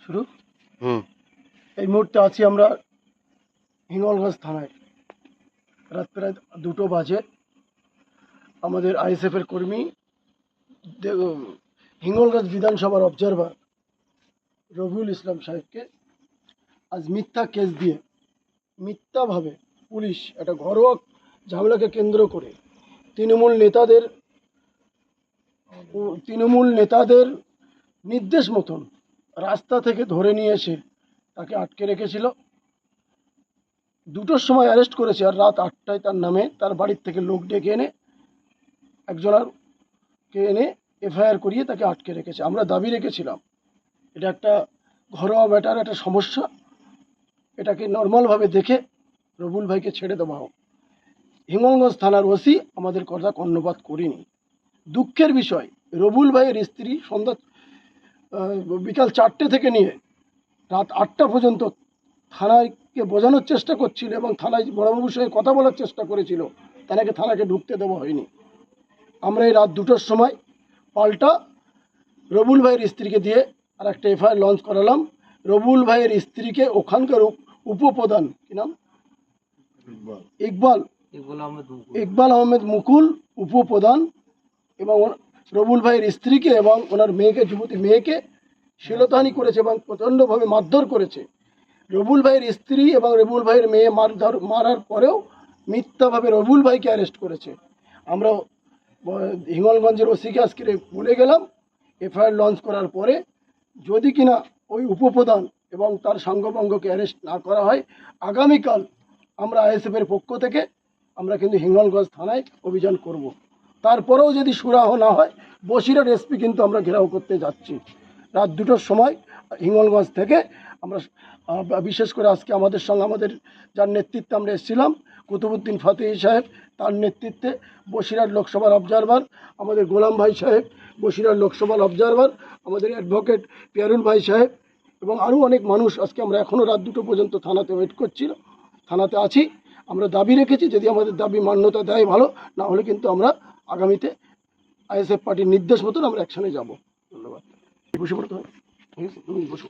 শুরু? হুম। এই মুহূর্তে আছি আমরা হিঙ্গলগঞ্জ থানায়। রাত প্রায় দুটো বাজে। আমাদের আইএসএফের কর্মী হিঙ্গলগঞ্জ বিধানসভার অবজারভার রবিউল ইসলাম সাহেবকে আজ মিথ্যা কেস দিয়ে মিথ্যাভাবে পুলিশ একটা ঘরোয়া ঝামেলাকে কেন্দ্র করে তৃণমূল নেতাদের তৃণমূল নেতাদের নির্দেশ মতন রাস্তা থেকে ধরে নিয়ে এসে তাকে আটকে রেখেছিল। দুটোর সময় অ্যারেস্ট করেছে আর রাত আটটায় তার নামে তার বাড়ির থেকে লোক ডেকে এনে একজনাকে এনে এফআইআর করিয়ে তাকে আটকে রেখেছে। আমরা দাবি রেখেছিলাম, এটা একটা ঘরোয়া ম্যাটার একটা সমস্যা। এটাকে নর্মালভাবে দেখে রবুল ভাইকে ছেড়ে দেওয়া হোক। হিঙ্গলগঞ্জ থানার ওসি আমাদের কথা কর্ণপাত করিনি। দুঃখের বিষয় রবুল ভাইয়ের স্ত্রী সন্ধ্যা বিকাল চারটে থেকে নিয়ে রাত আটটা পর্যন্ত থানায়কে বোঝানোর চেষ্টা করছিল এবং থানায় বড়বাবুর সঙ্গে কথা বলার চেষ্টা করেছিল। তাকে থানাকে ঢুকতে দেওয়া হয়নি। আমরা এই রাত দুটোর সময় পাল্টা রবুল ভাইয়ের স্ত্রীকে দিয়ে আর একটা এফআইআর লঞ্চ করালাম। রবুল ভাইয়ের স্ত্রীকে ওখানকার উপ- উপপ্রধান কি নাম? ইকবাল। ইকবাল আহমেদ মুকুল উপপ্রধান এবং রবুল ভাইয়ের স্ত্রীকে এবং ওনার মেয়েকে, যুবতী মেয়েকে শিলতাহানি করেছে এবং প্রচণ্ডভাবে মারধর করেছে। রবুল ভাইয়ের স্ত্রী এবং রবুল ভাইয়ের মেয়ে মারধর মারার পরেও মিথ্যাভাবে রবুল ভাইকে অ্যারেস্ট করেছে। আমরা হিঙ্গলগঞ্জের ওসিকে আজকে বলে গেলাম, এফআইআর লঞ্চ করার পরে যদি কিনা ওই উপপ্রধান এবং তার সাঙ্গভঙ্গকে অ্যারেস্ট না করা হয়, আগামীকাল আমরা আইএসএফের পক্ষ থেকে আমরা কিন্তু হিঙ্গলগঞ্জ থানায় অভিযান করব। তারপরেও যদি সুরাহ না হয় বসিরহাট এসপি কিন্তু আমরা ঘেরাও করতে যাচ্ছি রাত দুটোর সময় হিঙ্গলগঞ্জ থেকে আমরা বিশেষ করে আজকে আমাদের সঙ্গে আমাদের যার নেতৃত্বে আমরা এসেছিলাম কুতুবুদ্দিন ফাতেহি সাহেব, তার নেতৃত্বে বসিরার লোকসভার অবজারভার আমাদের গোলাম ভাই সাহেব বসিরহাট লোকসভার অবজারভার আমাদের অ্যাডভোকেট পিয়ারুল ভাই সাহেব এবং আরও অনেক মানুষ আজকে আমরা এখনও রাত দুটো পর্যন্ত থানাতে ওয়েট করছিল থানাতে আছি আমরা দাবি রেখেছি, যদি আমাদের দাবি মান্যতা দেয় ভালো, না হলে কিন্তু আমরা আগামীতে আইএসএফ পার্টির নির্দেশ মতন আমরা অ্যাকশনে যাব। ধন্যবাদ। বসে পড়তে হবে ঠিক আছে? তুমি বসো।